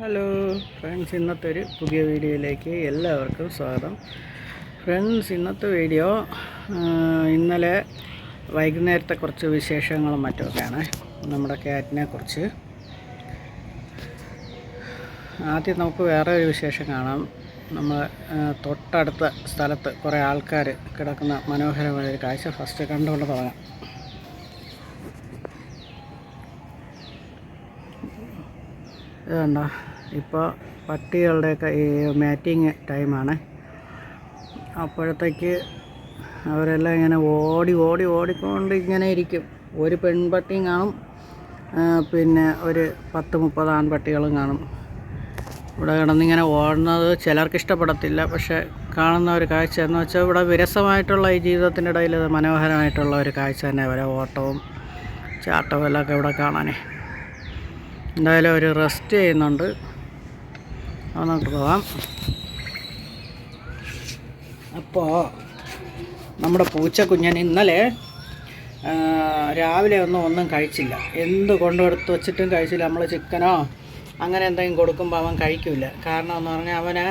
Hello friends ഇന്നത്തെ ഒരു പുതിയ വീഡിയോയിലേക്ക് എല്ലാവർക്കും സ്വാഗതം. ഫ്രണ്ട്സ് ഇന്നത്തെ വീഡിയോ ഇന്നലെ വൈകുന്നേരത്തെ കുറച്ച് വിശേഷങ്ങളും മറ്റുമൊക്കെയാണ് നമ്മുടെ ക്യാറ്റിനെ കുറിച്ച്. ആദ്യം നമുക്ക് വേറെ ഒരു വിശേഷം കാണാം. നമ്മൾ തൊട്ടടുത്ത സ്ഥലത്ത് കുറേ ആൾക്കാർ കിടക്കുന്ന മനോഹരമായ ഒരു കാഴ്ച ഫസ്റ്റ് കണ്ടുകൊണ്ട് തുടങ്ങാം. ഇത് കണ്ടോ ഇപ്പോൾ പട്ടികളുടെയൊക്കെ ഈ മാറ്റിങ് ടൈമാണ്. അപ്പോഴത്തേക്ക് അവരെല്ലാം ഇങ്ങനെ ഓടി ഓടി ഓടിക്കൊണ്ട് ഇങ്ങനെ ഇരിക്കും. ഒരു പെൺപട്ടിയും കാണും പിന്നെ ഒരു പത്ത് മുപ്പത് ആൺപട്ടികളും കാണും. ഇവിടെ കിടന്നിങ്ങനെ ഓടുന്നത് ചിലർക്ക് ഇഷ്ടപ്പെടത്തില്ല പക്ഷേ കാണുന്ന ഒരു കാഴ്ച എന്ന് വെച്ചാൽ ഇവിടെ വിരസമായിട്ടുള്ള ഈ ജീവിതത്തിന്റെ ഇടയിൽ മനോഹരമായിട്ടുള്ള ഒരു കാഴ്ച തന്നെ അവരെ ഓട്ടവും ചാട്ടവും എല്ലാം ഒക്കെ ഇവിടെ കാണാനേ. എന്തായാലും ഒരു റെസ്റ്റ് ചെയ്യുന്നുണ്ട്. നമുക്ക് പോവാം. അപ്പോൾ നമ്മുടെ പൂച്ചക്കുഞ്ഞൻ ഇന്നലെ രാവിലെ ഒന്നും ഒന്നും കഴിച്ചില്ല. എന്ത് കൊണ്ടുകൊടുത്ത് വെച്ചിട്ടും കഴിച്ചില്ല. നമ്മൾ ചിക്കനോ അങ്ങനെ എന്തെങ്കിലും കൊടുക്കുമ്പോൾ അവൻ കഴിക്കില്ല കാരണം എന്ന് പറഞ്ഞാൽ അവന്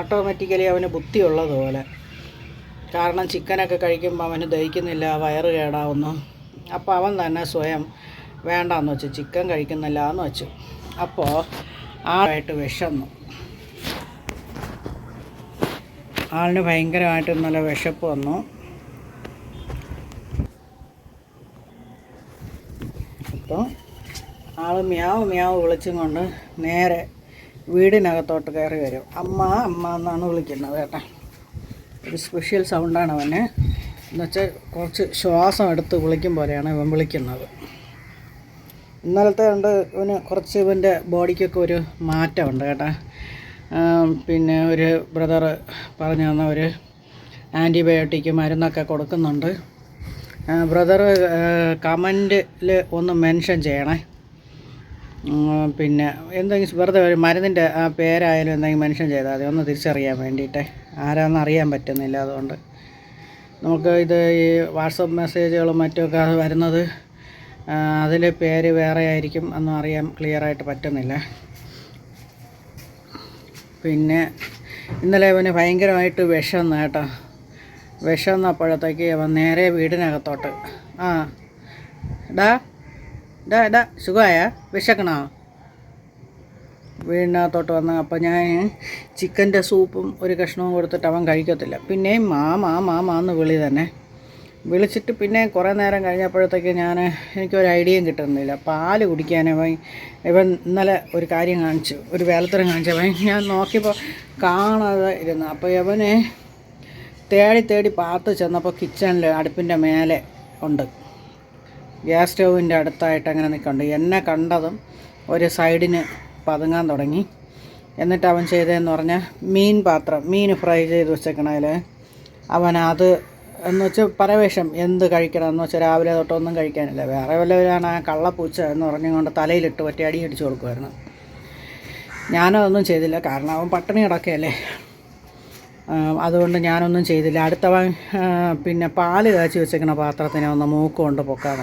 ഓട്ടോമാറ്റിക്കലി അവന് ബുദ്ധിയുള്ളതുപോലെ കാരണം ചിക്കനൊക്കെ കഴിക്കുമ്പോൾ അവന് ദഹിക്കുന്നില്ല വയറ് കേടാവുന്നു. അപ്പോൾ അവൻ തന്നെ സ്വയം വേണ്ടാന്ന് വെച്ചു. ചിക്കൻ കഴിക്കുന്നില്ല എന്ന് വെച്ചു. അപ്പോൾ ആളായിട്ട് വിശന്നു. ആളിന് ഭയങ്കരമായിട്ട് ഇന്നലെ വിശപ്പ് വന്നു. അപ്പോൾ ആൾ മ്യാവ് മ്യാവ് വിളിച്ചും കൊണ്ട് നേരെ വീടിനകത്തോട്ട് കയറി വരും. അമ്മ അമ്മ എന്നാണ് വിളിക്കുന്നത് കേട്ടോ. ഒരു സ്പെഷ്യൽ സൗണ്ടാണ് അവന്. എന്നുവെച്ചാൽ കുറച്ച് ശ്വാസം എടുത്ത് വിളിക്കും പോലെയാണ് ഇവൻ വിളിക്കുന്നത്. ഇന്നലത്തെ ഉണ്ട് ഇവന് കുറച്ച് ഇവന്റെ ബോഡിക്കൊക്കെ ഒരു മാറ്റമുണ്ട് കേട്ടോ. പിന്നെ ഒരു ബ്രദർ പറഞ്ഞു തന്ന ഒരു ആന്റിബയോട്ടിക് മരുന്നൊക്കെ കൊടുക്കുന്നുണ്ട്. ബ്രദർ കമന്റിൽ ഒന്ന് മെൻഷൻ ചെയ്യണേ. പിന്നെ എന്തെങ്കിലും വെറുതെ ഒരു മരുന്നിന്റെ ആ പേരായാലും എന്തെങ്കിലും മെൻഷൻ ചെയ്താൽ മതി. ഒന്ന് തിരിച്ചറിയാൻ വേണ്ടിയിട്ട്. ആരാന്ന് അറിയാൻ പറ്റുന്നില്ല അതുകൊണ്ട്. നമുക്ക് ഇത് ഈ വാട്സപ്പ് മെസ്സേജുകളും മറ്റുമൊക്കെ വരുന്നത് അതിൽ പേര് വേറെ ആയിരിക്കും ഒന്നും അറിയാൻ ക്ലിയറായിട്ട് പറ്റുന്നില്ല. പിന്നെ ഇന്നലെ അവന് ഭയങ്കരമായിട്ട് വിഷം കേട്ടോ. വിഷം എന്നപ്പോഴത്തേക്ക് അവൻ നേരെ വീടിനകത്തോട്ട്. ആ ഡാ ഡാ ഡാ സുഖമായ വിശക്കണോ? വീടിനകത്തോട്ട് വന്ന് അപ്പോൾ ഞാൻ ചിക്കന്റെ സൂപ്പും ഒരു കഷ്ണവും കൊടുത്തിട്ട് അവൻ കഴിക്കത്തില്ല. പിന്നെയും മാ മാ മാ എന്ന് വിളി തന്നെ. വിളിച്ചിട്ട് പിന്നെ കുറേ നേരം കഴിഞ്ഞപ്പോഴത്തേക്ക് ഞാൻ എനിക്കൊരു ഐഡിയയും കിട്ടുന്നില്ല. പാൽ കുടിക്കാൻ അവൻ ഇവൻ ഇന്നലെ ഒരു കാര്യം കാണിച്ചു. ഒരു വേലത്തരം കാണിച്ചു. അവൻ ഞാൻ നോക്കിയപ്പോൾ കാണാതെ ഇരുന്നു. അപ്പോൾ ഇവനെ തേടി തേടി പാത്ത് ചെന്നപ്പോൾ കിച്ചണിൽ അടുപ്പിന്റെ മേലെ ഉണ്ട്. ഗ്യാസ് സ്റ്റൗവിന്റെ അടുത്തായിട്ട് അങ്ങനെ നിൽക്കുന്നുണ്ട്. എന്നെ കണ്ടതും ഒരു സൈഡിന് പതുങ്ങാൻ തുടങ്ങി. എന്നിട്ട് അവൻ ചെയ്തതെന്ന് പറഞ്ഞാൽ മീൻ പാത്രം മീൻ ഫ്രൈ ചെയ്ത് വെച്ചേക്കണതിൽ അവൻ അത് എന്ന് വെച്ചാൽ പരവേഷം എന്ത് കഴിക്കണം എന്ന് വെച്ചാൽ രാവിലെ തൊട്ടൊന്നും കഴിക്കാനില്ല. വേറെ വല്ലവരാണ് ആ കള്ളപ്പൂച്ച എന്ന് പറഞ്ഞുകൊണ്ട് തലയിലിട്ട് പറ്റി അടി അടിച്ചു കൊടുക്കുമായിരുന്നു ഞാനതൊന്നും ചെയ്തില്ല. കാരണം അവൻ പട്ടിണി കിടക്കുകയല്ലേ. അതുകൊണ്ട് ഞാനൊന്നും ചെയ്തില്ല. അടുത്തവൻ പിന്നെ പാൽ കാച്ചി വെച്ചേക്കുന്ന പാത്രത്തിനെ ഒന്ന് മൂക്ക് കൊണ്ട് പൊക്കാൻ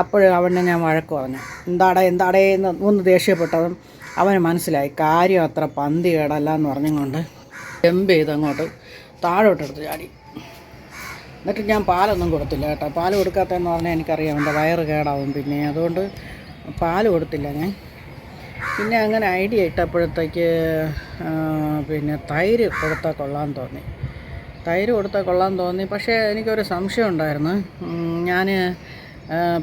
അപ്പോൾ അവനെ ഞാൻ വഴക്ക് പറഞ്ഞു. എന്താടേ എന്താടേ എന്ന് ഒന്ന് ദേഷ്യപ്പെട്ടതും അവന് മനസ്സിലായി. കാര്യം അത്ര പന്തി കേടല്ല എന്ന് പറഞ്ഞുകൊണ്ട് ജമ്പ് ചെയ്ത് അങ്ങോട്ട് താഴോട്ടെടുത്ത് ചാടി. എന്നിട്ട് ഞാൻ പാലൊന്നും കൊടുത്തില്ല കേട്ടോ. പാൽ കൊടുക്കാത്തതെന്ന് പറഞ്ഞാൽ എനിക്കറിയാം എന്റെ വയറ് കേടാവും പിന്നെ. അതുകൊണ്ട് പാൽ കൊടുത്തില്ല ഞാൻ. പിന്നെ അങ്ങനെ ഐഡിയ ഇട്ടപ്പോഴത്തേക്ക് പിന്നെ തൈര് കൊടുത്താൽ കൊള്ളാൻ തോന്നി. തൈര് കൊടുത്താൽ കൊള്ളാൻ തോന്നി. പക്ഷേ എനിക്കൊരു സംശയം ഉണ്ടായിരുന്നു. ഞാൻ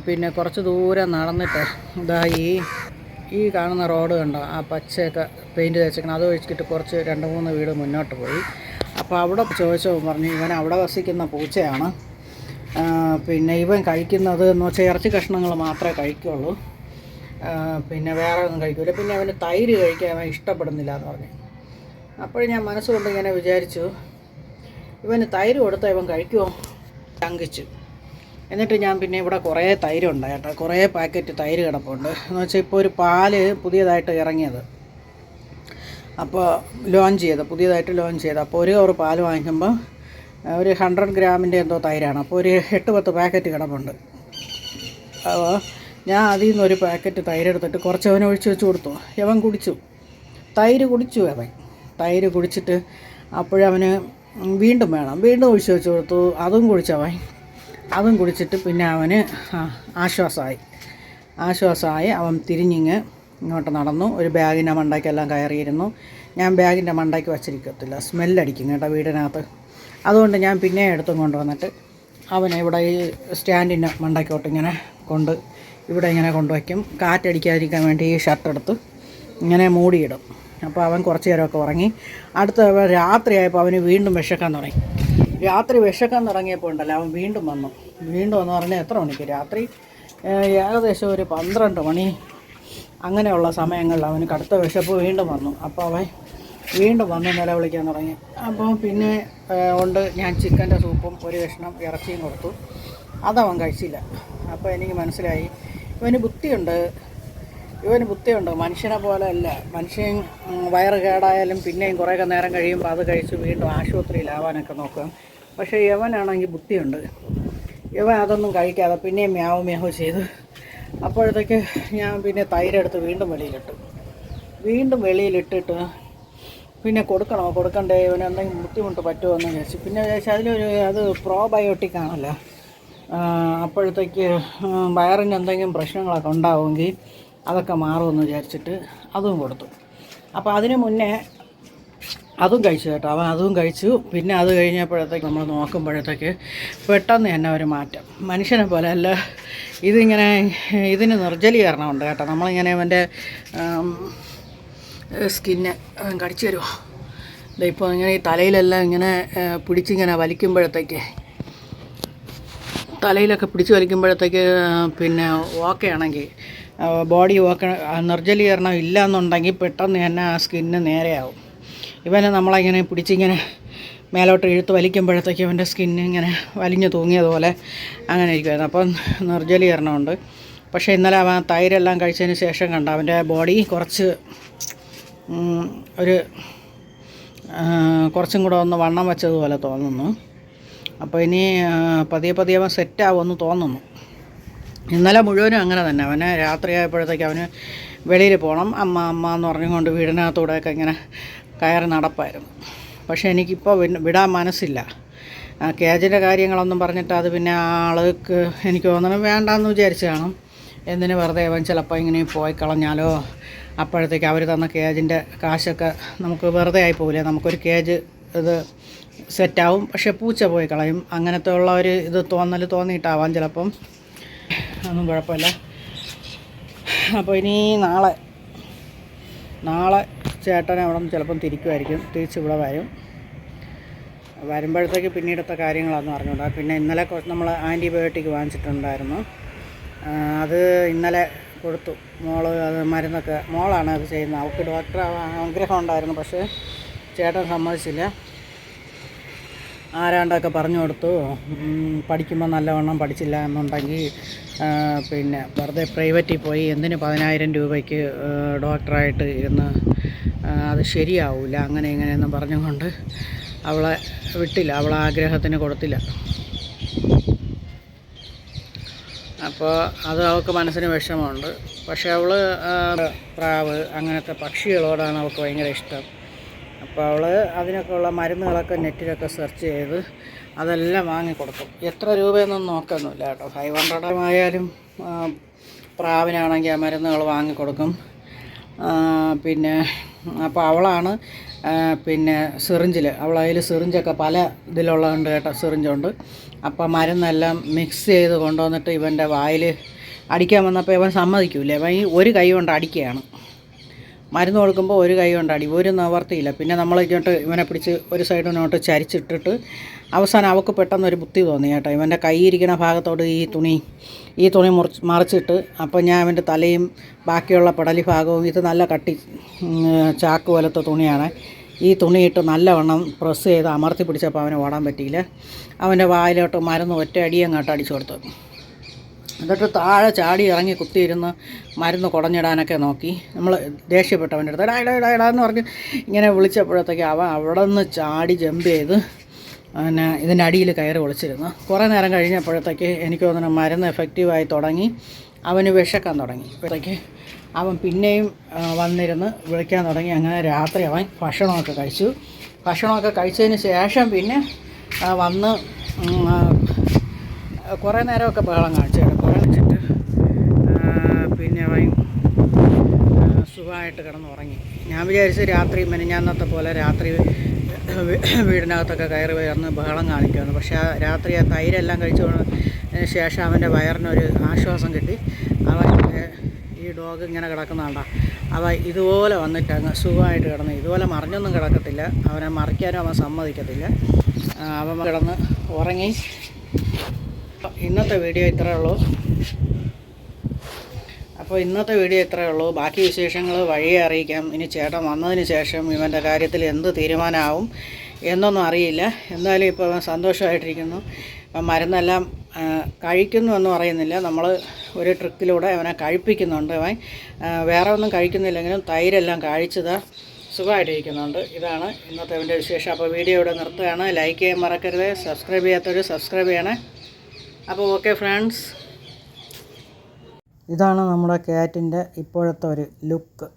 പിന്നെ കുറച്ച് ദൂരം നടന്നിട്ട് ഇതാ ഈ ഈ കാണുന്ന റോഡ് കണ്ടോ? ആ പച്ചയൊക്കെ പെയിന്റ് തേച്ചേക്കണം. അത് ഒഴിച്ചിട്ട് കുറച്ച് രണ്ട് മൂന്ന് വീട് മുന്നോട്ട് പോയി. അപ്പോൾ അവിടെ ചോദിച്ചപ്പോൾ പറഞ്ഞു ഇവൻ അവിടെ വസിക്കുന്ന പൂച്ചയാണ്. പിന്നെ ഇവൻ കഴിക്കുന്നത് എന്ന് വെച്ചാൽ ഇറച്ചി കഷ്ണങ്ങൾ മാത്രമേ കഴിക്കുള്ളൂ. പിന്നെ വേറെ ഒന്നും കഴിക്കില്ല പിന്നെ അവന് തൈര് കഴിക്കാൻ അവൻ ഇഷ്ടപ്പെടുന്നില്ല എന്ന് പറഞ്ഞു. അപ്പോഴും ഞാൻ മനസ്സുകൊണ്ട് ഇങ്ങനെ വിചാരിച്ചു ഇവന് തൈര് കൊടുത്താൽ ഇവൻ കഴിക്കുമോ ശങ്കിച്ചു. എന്നിട്ട് ഞാൻ പിന്നെ ഇവിടെ കുറേ തൈരുണ്ടായിട്ടോ കുറേ പാക്കറ്റ് തൈര് കിടപ്പുണ്ട്. എന്ന് വെച്ചാൽ ഇപ്പോൾ ഒരു പാൽ പുതിയതായിട്ട് ഇറങ്ങിയത്. അപ്പോൾ ലോഞ്ച് ചെയ്ത് പുതിയതായിട്ട് ലോഞ്ച് ചെയ്ത്. അപ്പോൾ ഒരു കവർ പാൽ വാങ്ങിക്കുമ്പോൾ ഒരു ഹൺഡ്രഡ് ഗ്രാമിന്റെ എന്തോ തൈരാണ്. അപ്പോൾ ഒരു എട്ട് പത്ത് പാക്കറ്റ് കിടപ്പുണ്ട്. അപ്പോൾ ഞാൻ അതിൽ നിന്ന് ഒരു പാക്കറ്റ് തൈര് എടുത്തിട്ട് കുറച്ച് അവൻ ഒഴിച്ച് വെച്ച് കൊടുത്തു. യവൻ കുടിച്ചു. തൈര് കുടിച്ചു അവൻ. തൈര് കുടിച്ചിട്ട് അപ്പോഴവന് വീണ്ടും വേണം. വീണ്ടും ഒഴിച്ച് വെച്ച് കൊടുത്തു. അതും കുടിച്ചവൻ അതും കുടിച്ചിട്ട് പിന്നെ അവന് ആശ്വാസമായി. ആശ്വാസമായി അവൻ തിരിഞ്ഞിങ്ങ് ഇങ്ങോട്ട് നടന്നു. ഒരു ബാഗിന്റെ മണ്ടയ്ക്കെല്ലാം കയറിയിരുന്നു. ഞാൻ ബാഗിന്റെ മണ്ടയ്ക്ക് വച്ചിരിക്കത്തില്ല. സ്മെല്ലടിക്കും കേട്ടോ വീടിനകത്ത്. അതുകൊണ്ട് ഞാൻ പിന്നെ എടുത്തും കൊണ്ടുവന്നിട്ട് അവനെ ഇവിടെ ഈ സ്റ്റാൻഡിന്റെ മണ്ടയ്ക്കോട്ട് ഇങ്ങനെ കൊണ്ട് ഇവിടെ ഇങ്ങനെ കൊണ്ടുവയ്ക്കും. കാറ്റടിക്കാതിരിക്കാൻ വേണ്ടി ഈ ഷർട്ട് എടുത്ത് ഇങ്ങനെ മൂടിയിടും. അപ്പോൾ അവൻ കുറച്ച് നേരമൊക്കെ ഉറങ്ങി. അടുത്ത രാത്രിയായപ്പോൾ അവന് വീണ്ടും വിശക്കാൻ തുടങ്ങി. രാത്രി വിശക്കാൻ തുടങ്ങിയപ്പോൾ ഉണ്ടല്ലോ അവൻ വീണ്ടും വന്നു. വീണ്ടും വന്നു പറഞ്ഞാൽ എത്ര മണിക്ക്? രാത്രി ഏകദേശം ഒരു പന്ത്രണ്ട് മണി അങ്ങനെയുള്ള സമയങ്ങളിൽ അവന് കടുത്ത വിശപ്പ് വീണ്ടും വന്നു. അപ്പോൾ അവൻ വീണ്ടും വന്ന് നിലവിളിക്കാൻ തുടങ്ങി. അപ്പോൾ പിന്നെ ഉണ്ട് ഞാൻ ചിക്കന്റെ സൂപ്പും ഒരു കഷ്ണം ഇറച്ചിയും കൊടുത്തു. അതവൻ കഴിച്ചില്ല. അപ്പോൾ എനിക്ക് മനസ്സിലായി ഇവന് ബുദ്ധിയുണ്ട്. ഇവന് ബുദ്ധിയുണ്ട്. മനുഷ്യനെ പോലെ അല്ല. മനുഷ്യൻ വയറ് കേടായാലും പിന്നെയും കുറേയൊക്കെ നേരം കഴിയുമ്പോൾ അത് കഴിച്ച് വീണ്ടും ആശുപത്രിയിലാവാനൊക്കെ നോക്കും. പക്ഷേ യവനാണെങ്കിൽ ബുദ്ധിയുണ്ട്. യവൻ അതൊന്നും കഴിക്കാതെ പിന്നെയും മ്യാവ് മ്യാവ് ചെയ്ത് അപ്പോഴത്തേക്ക് ഞാൻ പിന്നെ തൈരെടുത്ത് വീണ്ടും വെളിയിലിട്ടു. വീണ്ടും വെളിയിലിട്ടിട്ട് പിന്നെ കൊടുക്കണോ? കൊടുക്കണ്ടേ? ഇവന് എന്തെങ്കിലും ബുദ്ധിമുട്ട് പറ്റുമോ എന്ന് വിചാരിച്ചു. പിന്നെ വിചാരിച്ചു അതിലൊരു അത് പ്രോബയോട്ടിക് ആണല്ലോ. അപ്പോഴത്തേക്ക് വയറിന് എന്തെങ്കിലും പ്രശ്നങ്ങളൊക്കെ ഉണ്ടാവുമെങ്കിൽ അതൊക്കെ മാറുമെന്ന് വിചാരിച്ചിട്ട് അതും കൊടുത്തു. അപ്പോൾ അതിന് മുന്നേ അതും കഴിച്ചു കേട്ടോ. അവൻ അതും കഴിച്ചു. പിന്നെ അത് കഴിഞ്ഞപ്പോഴത്തേക്ക് നമ്മൾ നോക്കുമ്പോഴത്തേക്ക് പെട്ടെന്ന് തന്നെ ഒരു മാറ്റം. മനുഷ്യനെ പോലെ അല്ല. ഇതിങ്ങനെ ഇതിന് നിർജലീകരണമുണ്ട് കേട്ടോ. നമ്മളിങ്ങനെ അവന്റെ സ്കിന്ന് കടിച്ചു തരുമോ ഇതിപ്പോൾ ഇങ്ങനെ ഈ തലയിലെല്ലാം ഇങ്ങനെ പിടിച്ചിങ്ങനെ വലിക്കുമ്പോഴത്തേക്ക് തലയിലൊക്കെ പിടിച്ച് വലിക്കുമ്പോഴത്തേക്ക് പിന്നെ ഓക്കെ ആണെങ്കിൽ ബോഡി ഓക്കെ നിർജലീകരണം ഇല്ല എന്നുണ്ടെങ്കിൽ പെട്ടെന്ന് തന്നെ ആ സ്കിന്ന് നേരെയാവും. ഇവനെ നമ്മളിങ്ങനെ പിടിച്ചിങ്ങനെ മേലോട്ട് ഇഴുത്ത് വലിക്കുമ്പോഴത്തേക്ക് അവന്റെ സ്കിന്ന് ഇങ്ങനെ വലിഞ്ഞു തൂങ്ങിയതുപോലെ അങ്ങനെ ഇരിക്കുമായിരുന്നു അപ്പം നിർജലീകരണമുണ്ട്. പക്ഷേ ഇന്നലെ അവൻ തൈരെല്ലാം കഴിച്ചതിന് ശേഷം കണ്ട. അവന്റെ ബോഡി കുറച്ച് ഒരു കുറച്ചും കൂടെ ഒന്ന് വണ്ണം വെച്ചതുപോലെ തോന്നുന്നു. അപ്പോൾ ഇനി പതിയെ പതിയെ അവൻ സെറ്റാവുമെന്ന് തോന്നുന്നു. ഇന്നലെ മുഴുവനും അങ്ങനെ തന്നെ. അവന് രാത്രിയായപ്പോഴത്തേക്ക് അവന് വെളിയിൽ പോകണം. അമ്മ അമ്മ എന്ന് പറഞ്ഞുകൊണ്ട് വീടിനകത്തൂടെയൊക്കെ ഇങ്ങനെ കയറി നടപ്പായിരുന്നു. പക്ഷേ എനിക്കിപ്പോൾ വിട- വിടാൻ മനസ്സില്ല. കേജിന്റെ കാര്യങ്ങളൊന്നും പറഞ്ഞിട്ട് അത് പിന്നെ ആൾക്ക് എനിക്ക് തോന്നണം വേണ്ടാന്ന് വിചാരിച്ച് കാണും. എന്തിന് വെറുതെ അവൻ ചിലപ്പോൾ ഇങ്ങനെ പോയി കളഞ്ഞാലോ? അപ്പോഴത്തേക്ക് അവർ തന്ന കേജിന്റെ കാശൊക്കെ നമുക്ക് വെറുതെ ആയി പോകില്ലേ നമുക്കൊരു കേജ് ഇത് സെറ്റാവും. പക്ഷെ പൂച്ച പോയി കളയും. അങ്ങനത്തെ ഉള്ള ഒരു ഇത് തോന്നൽ തോന്നിയിട്ടാവാം ചിലപ്പം. ഒന്നും കുഴപ്പമില്ല. അപ്പോൾ ഇനി നാളെ നാളെ ചേട്ടനെ അവിടെ നിന്ന് ചിലപ്പം തിരിക്കുമായിരിക്കും. തിരിച്ച് ഇവിടെ വരും. വരുമ്പോഴത്തേക്ക് പിന്നീടത്തെ കാര്യങ്ങളൊന്നും അറിഞ്ഞൂടാ പിന്നെ ഇന്നലെ നമ്മൾ ആന്റിബയോട്ടിക് വാങ്ങിച്ചിട്ടുണ്ടായിരുന്നു. അത് ഇന്നലെ കൊടുത്തു. മോൾ അത് മരുന്നൊക്കെ മോളാണ് അത് ചെയ്യുന്നത്. അവൾക്ക് ഡോക്ടർ ആഗ്രഹം ഉണ്ടായിരുന്നു പക്ഷേ ചേട്ടൻ സമ്മതിച്ചില്ല. ആരാണ്ടൊക്കെ പറഞ്ഞു കൊടുത്തു. പഠിക്കുമ്പോൾ നല്ലവണ്ണം പഠിച്ചില്ല എന്നുണ്ടെങ്കിൽ പിന്നെ വെറുതെ പ്രൈവറ്റിൽ പോയി എന്തിന് പതിനായിരം രൂപയ്ക്ക് ഡോക്ടറായിട്ട് ഇരുന്ന് അത് ശരിയാവില്ല അങ്ങനെ ഇങ്ങനെയെന്ന് പറഞ്ഞുകൊണ്ട് അവളെ വിട്ടില്ല അവളെ ആഗ്രഹത്തിന് കൊടുത്തില്ല. അപ്പോൾ അത് അവൾക്ക് മനസ്സിന് വിഷമമുണ്ട്. പക്ഷേ അവൾ പ്രാവ് അങ്ങനത്തെ പക്ഷികളോടാണ് അവൾക്ക് ഭയങ്കര ഇഷ്ടം. അപ്പോൾ അവൾ അതിനൊക്കെ ഉള്ള മരുന്നുകളൊക്കെ നെറ്റിലൊക്കെ സെർച്ച് ചെയ്ത് അതെല്ലാം വാങ്ങിക്കൊടുക്കും. എത്ര രൂപയൊന്നും നോക്കുന്നില്ല കേട്ടോ. ഫൈവ് ഹൺഡ്രഡ് ആയാലും പ്രാവിനാണെങ്കിൽ ആ മരുന്നുകൾ വാങ്ങിക്കൊടുക്കും. പിന്നെ അപ്പോൾ അവളാണ് പിന്നെ സിറിഞ്ചിൽ അവൾ അതിൽ സിറിഞ്ചൊക്കെ പല ഇതിലുള്ളതുണ്ട് കേട്ടോ സിറിഞ്ചുണ്ട്. അപ്പോൾ മരുന്നെല്ലാം മിക്സ് ചെയ്ത് കൊണ്ടുവന്നിട്ട് ഇവന്റെ വായിൽ അടിക്കാൻ വന്നപ്പോൾ ഇവൻ സമ്മതിക്കൂലേ. ഇവൻ ഈ ഒരു കൈ കൊണ്ട് അടിക്കുകയാണ്. മരുന്ന് കൊടുക്കുമ്പോൾ ഒരു കൈ കൊണ്ട് അടി ഒരു നിവർത്തിയില്ല. പിന്നെ നമ്മൾ ഇങ്ങോട്ട് ഇവനെ പിടിച്ച് ഒരു സൈഡിനോട്ട് ചരിച്ചിട്ടിട്ട് അവസാനം അവൾക്ക് പെട്ടെന്ന് ഒരു ബുദ്ധി തോന്നി കേട്ടോ. ഇവന്റെ കൈ ഇരിക്കുന്ന ഭാഗത്തോട് ഈ തുണി ഈ തുണി മുറിച്ച് മറിച്ചിട്ട് അപ്പോൾ ഞാൻ അവന്റെ തലയും ബാക്കിയുള്ള പടലി ഭാഗവും ഇത് നല്ല കട്ടി ചാക്ക് പോലത്തെ തുണിയാണ്. ഈ തുണിയിട്ട് നല്ലവണ്ണം പ്രസ് ചെയ്ത് അമർത്തി പിടിച്ചപ്പോൾ അവന് ഓടാൻ പറ്റിയില്ല. അവന്റെ വായിലോട്ട് മരുന്ന് ഒറ്റ അടിയങ്ങോട്ട് അടിച്ചു കൊടുത്തു. എന്നിട്ട് താഴെ ചാടി ഇറങ്ങി കുത്തിയിരുന്ന് മരുന്ന് കുടഞ്ഞിടാനൊക്കെ നോക്കി. നമ്മൾ ദേഷ്യപ്പെട്ടവന്റെ അടുത്ത് ഇടാ ഇടാ ഇടാ ഇടാ എന്ന് പറഞ്ഞ് ഇങ്ങനെ വിളിച്ചപ്പോഴത്തേക്ക് അവൻ അവിടെ നിന്ന് ചാടി ജമ്പ് ചെയ്ത് പിന്നെ ഇതിന്റെ അടിയിൽ കയറി ഒളിച്ചിരുന്നു. കുറേ നേരം കഴിഞ്ഞപ്പോഴത്തേക്ക് എനിക്ക് തോന്നുന്നു മരുന്ന് എഫക്റ്റീവായി തുടങ്ങി. അവന് വിശക്കാൻ തുടങ്ങി. അപ്പോഴത്തേക്ക് അവൻ പിന്നെയും വന്നിരുന്ന് വിളിക്കാൻ തുടങ്ങി. അങ്ങനെ രാത്രി അവൻ ഭക്ഷണമൊക്കെ കഴിച്ചു. ഭക്ഷണമൊക്കെ കഴിച്ചതിന് ശേഷം പിന്നെ വന്ന് കുറേ നേരമൊക്കെ ബഹളം കാണിച്ചു കുറേ വെച്ചിട്ട് പിന്നെ അവൻ സുഖമായിട്ട് കിടന്നുറങ്ങി. ഞാൻ വിചാരിച്ചു രാത്രി മെനിഞ്ഞാന്നത്തെ പോലെ രാത്രി വീടിനകത്തൊക്കെ കയറി വയർന്ന് ബഹളം കാണിക്കുകയാണ് പക്ഷേ ആ രാത്രി ആ തൈരെല്ലാം കഴിച്ചു ശേഷം അവന്റെ വയറിനൊരു ആശ്വാസം കിട്ടി. അവൻ ഈ ഡോഗ് ഇങ്ങനെ കിടക്കുന്നതാണ്ട അവ ഇതുപോലെ വന്നിട്ട് അങ്ങ് സുഖമായിട്ട് കിടന്ന് ഇതുപോലെ മറിഞ്ഞൊന്നും കിടക്കത്തില്ല. അവനെ മറിക്കാനും അവൻ സമ്മതിക്കത്തില്ല. അവൻ കിടന്ന് ഉറങ്ങി. ഇന്നത്തെ വീഡിയോ ഇത്രയേ ഉള്ളൂ. അപ്പോൾ ഇന്നത്തെ വീഡിയോ ഇത്രയേ ഉള്ളൂ. ബാക്കി വിശേഷങ്ങൾ വഴിയെ അറിയിക്കാം. ഇനി ചേട്ടൻ വന്നതിന് ശേഷം ഇവന്റെ കാര്യത്തിൽ എന്ത് തീരുമാനമാവും എന്നൊന്നും അറിയില്ല. എന്തായാലും ഇപ്പോൾ അവൻ സന്തോഷമായിട്ടിരിക്കുന്നു. ഇപ്പം മരുന്നെല്ലാം കഴിക്കുന്നു എന്ന് പറയുന്നില്ല. നമ്മൾ ഒരു ട്രിക്കിലൂടെ അവനെ കഴിപ്പിക്കുന്നുണ്ട് അവൻ. വേറെ ഒന്നും കഴിക്കുന്നില്ലെങ്കിലും തൈരെല്ലാം കഴിച്ചതാ സുഖമായിട്ടിരിക്കുന്നുണ്ട്. ഇതാണ് ഇന്നത്തെ അവന്റെ വിശേഷം. അപ്പോൾ വീഡിയോ ഇവിടെ നിർത്തുകയാണ്. ലൈക്ക് ചെയ്യാൻ മറക്കരുത്. സബ്സ്ക്രൈബ് ചെയ്യാത്തവർ സബ്സ്ക്രൈബ് ചെയ്യണേ. അപ്പോൾ ഓക്കെ ഫ്രണ്ട്സ്. ഇതാണ് നമ്മുടെ ക്യാറ്റിന്റെ ഇപ്പോഴത്തെ ഒരു ലുക്ക്